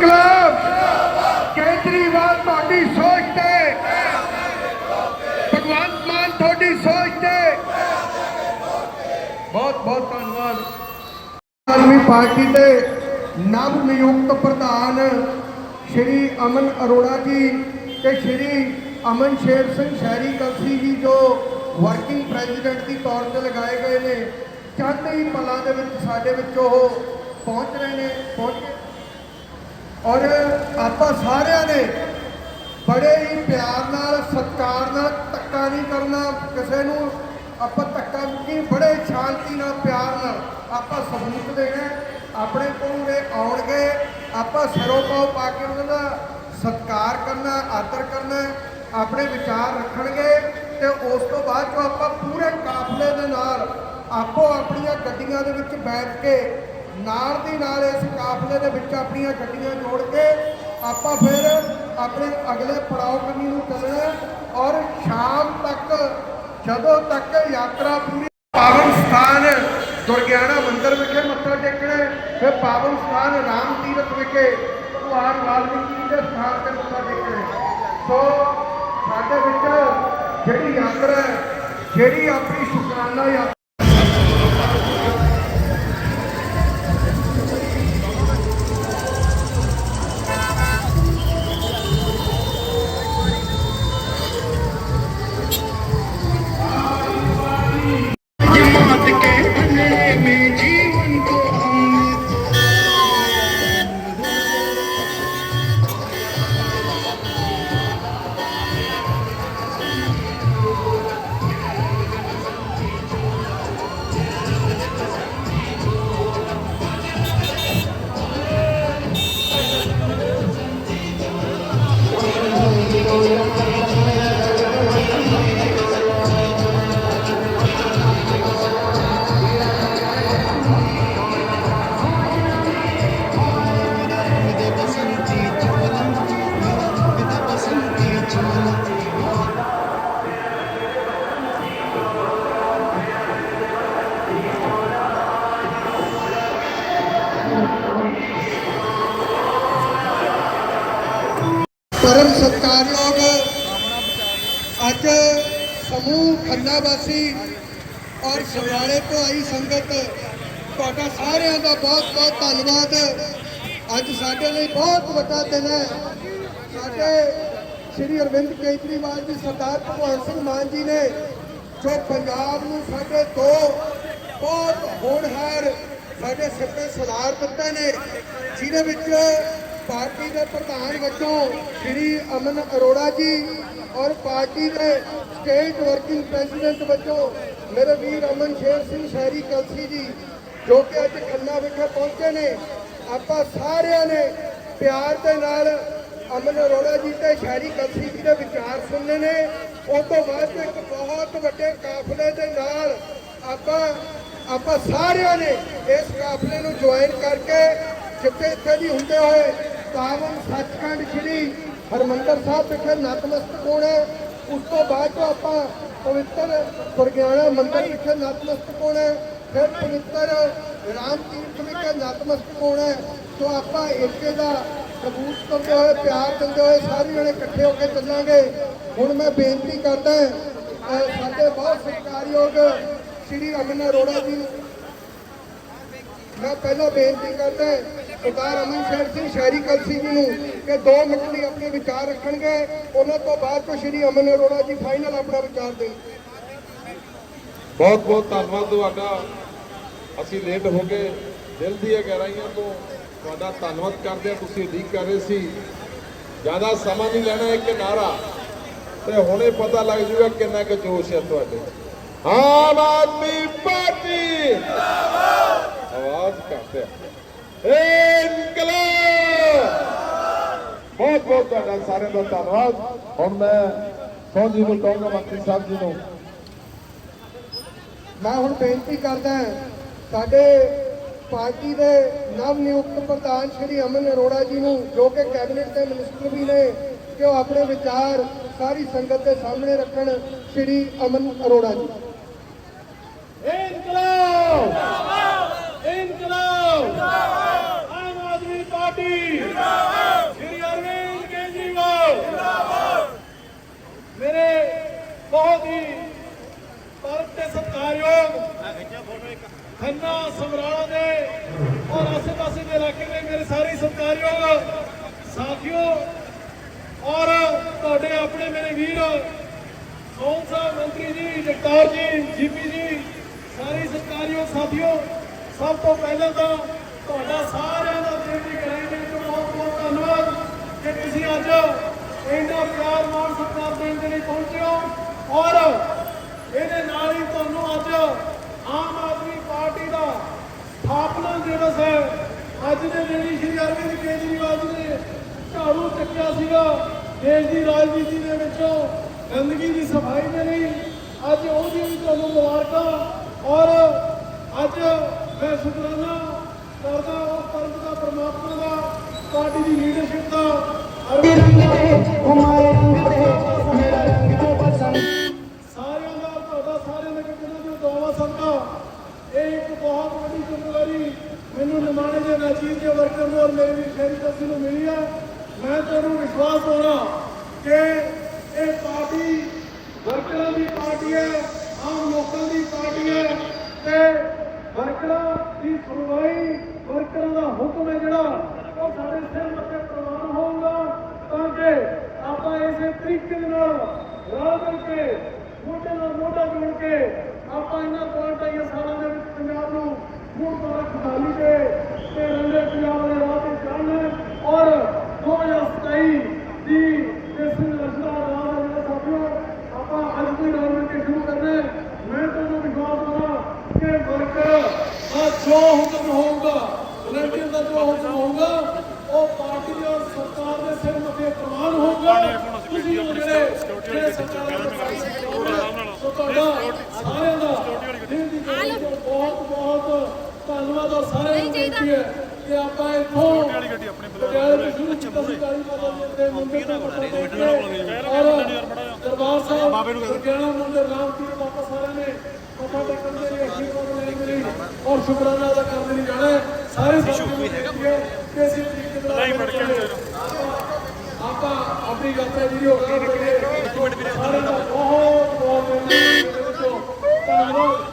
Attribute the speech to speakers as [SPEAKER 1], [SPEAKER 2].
[SPEAKER 1] ਇਨਕਲਾਬ ਕੇਜਰੀਵਾਲ ਤੁਹਾਡੀ ਸੋਚ ਤੇ। ਭਗਵੰਤ ਮਾਨ ਤੁਹਾਡੀ ਸੋਚ ਤੇ। ਬਹੁਤ ਬਹੁਤ ਧੰਨਵਾਦ। ਆਦਮੀ ਪਾਰਟੀ ਦੇ ਨਵ ਨਿਯੁਕਤ ਪ੍ਰਧਾਨ ਸ਼੍ਰੀ ਅਮਨ ਅਰੋੜਾ ਜੀ ਤੇ ਸ਼੍ਰੀ ਅਮਨ ਸ਼ੇਰ ਸਿੰਘ ਸ਼ਹਿਰੀ ਕਲਸੀ ਜੀ, ਜੋ ਵਰਕਿੰਗ ਪ੍ਰੈਜ਼ੀਡੈਂਟ ਦੀ ਤੌਰ ਤੇ ਲਗਾਏ ਗਏ ਨੇ ਚੰਦ ਹੀ ਪਲਾਂ ਦੇ ਵਿੱਚ ਸਾਡੇ ਵਿੱਚ ਉਹ ਪਹੁੰਚ ਰਹੇ ਨੇ, ਪਹੁੰਚੇ ਔਰ ਆਪਾਂ ਸਾਰਿਆਂ ਨੇ ਬੜੇ ਹੀ ਪਿਆਰ ਨਾਲ, ਸਤਿਕਾਰ ਨਾਲ ਧੱਕਾ ਨਹੀਂ ਕਰਨਾ। ਕਿਸੇ ਨੂੰ ਆਪਾਂ ਧੱਕਾ ਨਹੀਂ, ਬੜੇ ਸ਼ਾਂਤੀ ਨਾਲ, ਪਿਆਰ ਨਾਲ ਆਪਾਂ ਸਬੂਤ ਦੇਣਾ। ਆਪਣੇ ਕੋਲ ਆਉਣਗੇ, ਆਪਾਂ ਸਿਰੋਂ ਪਾਉ ਪਾ ਕੇ ਉਹਨਾਂ ਦਾ ਸਤਿਕਾਰ ਕਰਨਾ, ਆਦਰ ਕਰਨਾ, ਆਪਣੇ ਵਿਚਾਰ ਰੱਖਣਗੇ ਤੇ ਉਸ ਤੋਂ ਬਾਅਦ ਜੋ ਆਪਾਂ ਪੂਰੇ ਕਾਫਲੇ ਦੇ ਨਾਲ ਆਪੋ ਆਪਣੀਆਂ ਗੱਡੀਆਂ ਦੇ ਵਿੱਚ ਬੈਠ ਕੇ ਨਾਲ ਦੀ ਨਾਲ ਇਸ ਕਾਫਲੇ ਦੇ ਵਿੱਚ ਆਪਣੀਆਂ ਗੱਡੀਆਂ ਜੋੜ ਕੇ ਆਪਾਂ ਫਿਰ ਆਪਣੇ ਅਗਲੇ ਪੜਾਅ ਕੰਨੀ ਨੂੰ ਚੱਲਣਾ ਔਰ ਸ਼ਾਮ ਤੱਕ ਜਦੋਂ ਤੱਕ ਯਾਤਰਾ ਪੂਰੀ ਪਾਵਨ ਸਥਾਨ ਦੁਰਗਿਆਣਾ ਮੰਦਿਰ ਵਿਖੇ ਮੱਥਾ ਟੇਕਣਾ ਹੈ, ਫਿਰ ਪਾਵਨ ਸਥਾਨ ਰਾਮ ਤੀਰਥ ਵਿਖੇ ਭਗਵਾਨ ਵਾਲਮੀਕੀ ਦੇ ਸਥਾਨ ਤੇ ਮੱਥਾ ਟੇਕਣਾ ਸੋ ਸਾਡੇ ਵਿੱਚ ਜਿਹੜੀ ਯਾਤਰਾ ਜਿਹੜੀ ਆਪਣੀ ਸ਼ੁਕਰਾਨਾ ਯਾਤਰਾ ਪਰਮ ਸਤਿਕਾਰਯੋਗ ਅੱਜ ਸਮੂਹ ਖੰਨਾ ਵਾਸੀ ਔਰ ਸਮਰਾਲੇ ਤੋਂ ਆਈ ਸੰਗਤ, ਤੁਹਾਡਾ ਸਾਰਿਆਂ ਦਾ ਬਹੁਤ ਬਹੁਤ ਧੰਨਵਾਦ। ਅੱਜ ਸਾਡੇ ਲਈ ਬਹੁਤ ਵੱਡਾ ਦਿਨ ਹੈ। ਸਾਡੇ ਸ਼੍ਰੀ ਅਰਵਿੰਦ ਕੇਜਰੀਵਾਲ ਜੀ, ਸਰਦਾਰ ਭਗਵੰਤ ਸਿੰਘ ਮਾਨ ਜੀ ਨੇ, ਜੋ ਪੰਜਾਬ ਨੂੰ ਸਾਡੇ ਦੋ ਬਹੁਤ ਹੋਣਹਾਰ ਸਾਡੇ ਸਿਰ ਤੇ ਸਰਦਾਰ ਦਿੱਤੇ ਨੇ, ਜਿਹਦੇ ਵਿੱਚ ਪਾਰਟੀ ਦੇ ਪ੍ਰਧਾਨ ਵਜੋਂ ਸ਼੍ਰੀ ਅਮਨ ਅਰੋੜਾ ਜੀ ਔਰ ਪਾਰਟੀ ਦੇ ਸਟੇਟ ਵਰਕਿੰਗ ਪ੍ਰੈਜ਼ੀਡੈਂਟ ਵਜੋਂ ਮੇਰੇ ਵੀਰ ਅਮਨ ਸ਼ੇਰ ਸਿੰਘ ਸ਼ਹਿਰੀ ਕਲਸੀ ਜੀ, ਜੋ ਕਿ ਅੱਜ ਖੰਨਾ ਵਿਖੇ ਪਹੁੰਚੇ ਨੇ। ਆਪਾਂ ਸਾਰਿਆਂ ਨੇ ਪਿਆਰ ਦੇ ਨਾਲ ਅਮਨ ਅਰੋੜਾ ਜੀ ਤੇ ਸ਼ਹਿਰੀ ਕਲਸੀ ਜੀ ਦੇ ਵਿਚਾਰ ਸੁਣਨੇ ਨੇ। ਉਸ ਤੋਂ ਬਾਅਦ ਇੱਕ ਬਹੁਤ ਵੱਡੇ ਕਾਫਲੇ ਦੇ ਨਾਲ ਆਪਾਂ ਆਪਾਂ ਸਾਰਿਆਂ ਨੇ ਇਸ ਕਾਫਲੇ ਨੂੰ ਜੁਆਇਨ ਕਰਕੇ ਜਿੱਥੇ ਇੱਥੇ ਵੀ ਹੁੰਦੇ ਹੋਏ ਪਾਵਨ ਸੱਚਖੰਡ ਸ੍ਰੀ ਹਰਮੰਦਰ ਸਾਹਿਬ ਵਿਖੇ ਨਤਮਸਤਕ ਹੋਣਾ ਉਸ ਤੋਂ ਬਾਅਦ ਜੋ ਆਪਾਂ ਪਵਿੱਤਰ ਗੁਰਗਿਆਣਾ ਮੰਦਿਰ ਵਿਖੇ ਨਤਮਸਤਕ ਹੋਣਾ ਫਿਰ ਪਵਿੱਤਰ ਰਾਮ ਤੀਰਥ ਵਿਖੇ ਨਤਮਸਤਕ ਹੋਣਾ ਸੋ ਆਪਾਂ ਏਕੇ ਦਾ ਸਬੂਤ ਕਰਦੇ ਹੋਏ, ਪਿਆਰ ਦਿੰਦੇ ਹੋਏ ਸਾਰੇ ਜਣੇ ਇਕੱਠੇ ਹੋ ਕੇ ਚੱਲਾਂਗੇ। ਹੁਣ ਮੈਂ ਬੇਨਤੀ ਕਰਦਾ ਸਾਡੇ ਬਹੁਤ ਸਤਿਕਾਰਯੋਗ ਸ਼੍ਰੀ ਅਮਨ ਅਰੋੜਾ ਜੀ ਮੈਂ ਪਹਿਲਾਂ ਬੇਨਤੀ ਕਰਦਾ ਸਰਦਾਰ ਅਮਨ ਸ਼ੇਰ ਸਿੰਘ ਸ਼ਹਿਰੀ ਕਲਸੀ ਜੀ ਨੂੰ ਕਿ 2 ਮਿੰਟ ਲਈ ਆਪਣੇ ਵਿਚਾਰ ਰੱਖਣਗੇ, ਉਹਨਾਂ ਤੋਂ ਬਾਅਦ ਤੋਂ ਸ਼੍ਰੀ ਅਮਨ ਅਰੋੜਾ ਜੀ ਫਾਈਨਲ ਆਪਣਾ ਵਿਚਾਰ ਦੇਣ।
[SPEAKER 2] ਬਹੁਤ ਬਹੁਤ ਧੰਨਵਾਦ ਤੁਹਾਡਾ। ਅਸੀਂ ਲੇਟ ਹੋ ਗਏ, ਦਿਲ ਦੀਆਂ ਗਹਿਰਾਈਆਂ ਤੋਂ ਤੁਹਾਡਾ ਧੰਨਵਾਦ ਕਰਦੇ ਹਾਂ, ਤੁਸੀਂ ਉਡੀਕ ਕਰ ਰਹੇ ਸੀ। ਜ਼ਿਆਦਾ ਸਮਾਂ ਨਹੀਂ ਲੈਣਾ ਇੱਕ ਨਾਰਾ ਤੇ ਹੁਣੇ ਪਤਾ ਲੱਗ ਜੂਗਾ ਕਿੰਨਾ ਕੁ ਜੋਸ਼ ਹੈ ਤੁਹਾਡੇ। ਆਮ ਆਦਮੀ ਪਾਰਟੀ! ਆਵਾਜ਼ ਕਰਦੇ ਇਨਕਲਾਬ ਬਹੁਤ ਬਹੁਤ ਤੁਹਾਡਾ ਸਾਰਿਆਂ ਦਾ ਧੰਨਵਾਦ। ਹੁਣ ਮੈਂ ਸੋਹਣ ਜੀ ਨੂੰ ਕਹਾਂਗਾ ਮੰਤਰੀ ਸਾਹਿਬ ਜੀ ਨੂੰ।
[SPEAKER 1] ਮੈਂ ਹੁਣ ਬੇਨਤੀ ਕਰਦਾ ਸਾਡੇ ਪਾਰਟੀ ਦੇ ਨਵ ਨਿਯੁਕਤ ਪ੍ਰਧਾਨ ਸ਼੍ਰੀ ਅਮਨ ਅਰੋੜਾ ਜੀ ਨੂੰ, ਜੋ ਕਿ ਕੈਬਨਿਟ ਦੇ ਮਿਨਿਸਟਰ ਵੀ ਨੇ, ਕਿ ਉਹ ਆਪਣੇ ਵਿਚਾਰ ਸਾਰੀ ਸੰਗਤ ਦੇ ਸਾਹਮਣੇ ਰੱਖਣ ਸ਼੍ਰੀ ਅਮਨ ਅਰੋੜਾ ਜੀ
[SPEAKER 3] ਇਨਕਲਾਬ ਇਨਕਲਾਬ ਆਮ ਆਦਮੀ ਪਾਰਟੀ ਸਤਿਕਾਰਯੋਗ ਖੰਨਾ ਸਮਰਾਲਾ ਦੇ ਔਰ ਆਸੇ-ਪਾਸੇ ਦੇ ਇਲਾਕੇ ਦੇ ਮੇਰੇ ਸਾਰੇ ਸਤਿਕਾਰਯੋਗ ਸਾਥੀਓ ਔਰ ਤੁਹਾਡੇ ਆਪਣੇ ਮੇਰੇ ਵੀਰ ਸੋਹਣ ਸਾਹਿਬ ਮੰਤਰੀ ਜੀ, ਜਗਤਾਰ ਜੀ, ਜੀਪੀ ਜੀ, ਸਾਰੇ ਸਤਿਕਾਰਯੋਗ ਸਾਥੀਓ, ਸਭ ਤੋਂ ਪਹਿਲਾਂ ਤਾਂ ਤੁਹਾਡਾ ਸਾਰਿਆਂ ਦਾ ਦਿਲ ਦੀ ਗਹਿਰਾਈ ਦੇ ਵਿੱਚੋਂ ਬਹੁਤ ਬਹੁਤ ਧੰਨਵਾਦ ਕਿ ਤੁਸੀਂ ਅੱਜ ਇੰਨਾ ਪਿਆਰ ਮਾਣ ਸਤਿਕਾਰ ਦੇਣ ਦੇ ਲਈ ਪਹੁੰਚੇ ਹੋ ਔਰ ਇਹਦੇ ਨਾਲ ਹੀ ਤੁਹਾਨੂੰ ਅੱਜ ਆਮ ਆਦਮੀ ਪਾਰਟੀ ਦਾ ਸਥਾਪਨਾ ਦਿਵਸ ਹੈ। ਅੱਜ ਦੇ ਦਿਨ ਸ਼੍ਰੀ ਅਰਵਿੰਦ ਕੇਜਰੀਵਾਲ ਜੀ ਨੇ ਝਾੜੂ ਚੱਕਿਆ ਸੀਗਾ। ਦੇਸ਼ ਦੀ ਰਾਜਨੀਤੀ ਦੇ ਵਿੱਚੋਂ ਗੰਦਗੀ ਦੀ ਸਫ਼ਾਈ ਦੇ ਲਈ। ਅੱਜ ਉਹਦੀ ਵੀ ਤੁਹਾਨੂੰ ਮੁਬਾਰਕਾਂ। ਔਰ ਅੱਜ ਮੈਂ ਸ਼ੁਕਰਾਨਾ ਕਰਦਾ ਉਸ ਪਰਮ ਦਾ, ਪਰਮਾਤਮਾ ਦਾ, ਪਾਰਟੀ ਦੀ ਲੀਡਰਸ਼ਿਪ ਦਾ।
[SPEAKER 4] ਰੰਗ ਦੇ ਹਮਾਰੇ ਰੰਗ ਦੇ ਮੇਰਾ ਰੰਗ ਜੋ ਪਸੰਦ
[SPEAKER 3] ਸਾਰਿਆਂ ਦਾ ਤੁਹਾਡਾ ਸਾਰਿਆਂ ਦਾ ਕਿਹਨਾਂ ਦੀ ਦੁਆਵਾਂ ਸਦਕਾ ਇਹ ਇੱਕ ਬਹੁਤ ਵੱਡੀ ਜ਼ਿੰਮੇਵਾਰੀ ਮੈਨੂੰ ਨਿਮਾਣੇ ਦੇ ਨਾਚੀਰ ਦੇ ਵਰਕਰ ਨੂੰ ਔਰ ਮੇਰੇ ਵੀ ਸ਼ਹਿਰੀ ਕਸੀ ਨੂੰ ਮਿਲੀ ਹੈ ਮੈਂ ਤੁਹਾਨੂੰ ਵਿਸ਼ਵਾਸ ਹੋਣਾ ਕਿ ਇਹ ਪਾਰਟੀ ਵਰਕਰਾਂ ਦੀ ਪਾਰਟੀ ਹੈ, ਆਮ ਲੋਕਾਂ ਦੀ ਪਾਰਟੀ ਹੈ ਤੇ ਵਰਕਰਾਂ ਦੀ ਸੁਣਵਾਈ ਵਰਕਰਾਂ ਦਾ ਹੁਕਮ ਹੈ ਜਿਹੜਾ ਉਹ ਸਾਡੇ ਸਿਰ ਮੱਥੇ ਪ੍ਰਵਾਨ ਹੋਊਗਾ ਤਾਂ ਕਿ ਆਪਾਂ ਇਸੇ ਤਰੀਕੇ ਦੇ ਨਾਲ ਰਲ ਮਿਲ ਕੇ ਮੋਢੇ ਨਾਲ ਮੋਢਾ ਜੋੜ ਕੇ ਆਪਾਂ ਇਹਨਾਂ ਕੁਆਂਟਾਈਆਂ ਸਾਲਾਂ ਦੇ ਵਿੱਚ ਪੰਜਾਬ ਨੂੰ ਮੁੜ ਤੋਂ ਖੁਸ਼ਹਾਲੀ ਦੇ ਤੇ ਰੰਗੇ ਪੰਜਾਬ ਦੇ ਰਾਹ ਤੇ ਚੱਲਣ ਔਰ 2027 ਦੀ ਇਸ ਨਸ਼ਾ ਰਾਹ ਦੇ ਨਾਲ ਸਾਥੀਓ ਆਪਾਂ ਅੱਜ ਤੋਂ ਹੀ ਰਲ ਮਿਲ ਕੇ ਸ਼ੁਰੂ ਕਰਨਾ ਹੈ। ਮੈਂ ਤੁਹਾਨੂੰ ਵਿਸ਼ਵਾਸ ਦਵਾਂ ਕਿ ਵਰਕਰ ਦਾ ਜੋ ਹੁਕਮ ਹੋਊਗਾ ਹੁਕਮ ਹੋਊਗਾ ਉਹ ਪਾਰਟੀ ਦੇ ਔਰ ਸਰਕਾਰ ਦੇ ਸਿਰ ਮੱਥੇ ਪ੍ਰਵਾਨ ਹੋਊਗਾ। ਤੁਸੀਂ ਉਹ ਜਿਹੜੇ ਜਿਹੜੇ ਸਰਕਾਰ ਦੇ ਸੋ ਤੁਹਾਡਾ ਸਾਰਿਆਂ ਦਾ ਦਿਲ ਦੀ ਗਹਿਰਾਈ ਤੋਂ ਬਹੁਤ ਬਹੁਤ ਧੰਨਵਾਦ ਔਰ ਸਾਰਿਆਂ ਨੂੰ ਬੇਨਤੀ ਹੈ ਕਿ ਆਪਾਂ ਇੱਥੋਂ ਪਟਿਆਲੇ ਤੋਂ ਸ਼ੁਰੂ ਕੀਤਾ ਸੀ ਕਾਲੀ ਜੀ ਦੇ ਮੰਦਿਰ ਤੋਂ ਮੱਥਾ ਟੇਕ ਕੇ ਔਰ ਦਰਬਾਰ ਸਾਹਿਬ ਬਾਬੇ ਨੂੰ ਗੁਰਗਿਆਣਾ ਮੰਦਿਰ ਰਾਮ ਤੀਰਥ ਆਪਾਂ ਸਾਰਿਆਂ ਨੇ ਮੱਥਾ ਟੇਕਣ ਦੇ ਲਈ ਅਸ਼ੀਰਵਾਦ ਲੈਣ ਦੇ ਲਈ ਔਰ ਸ਼ੁਕਰਾਨਾ ਅਦਾ ਕਰਨ ਲਈ ਜਾਣਾ ਸਾਰੇ ਸਾਥੀਆਂ ਨੂੰ ਬੇਨਤੀ ਹੈ ਕਿ ਅਸੀਂ ਤਰੀਕੇ ਨਾਲ ਨਹੀਂ ਪੜ ਕੇ ਆਪਾਂ ਆਪਣੀ ਯਾਤਰਾ ਜਿਹੜੀ ਹੋ ਗਈ ਨਿਕਲੇ ਸਾਰਿਆਂ ਦਾ ਬਹੁਤ ਬਹੁਤ ਧੰਨਵਾਦ।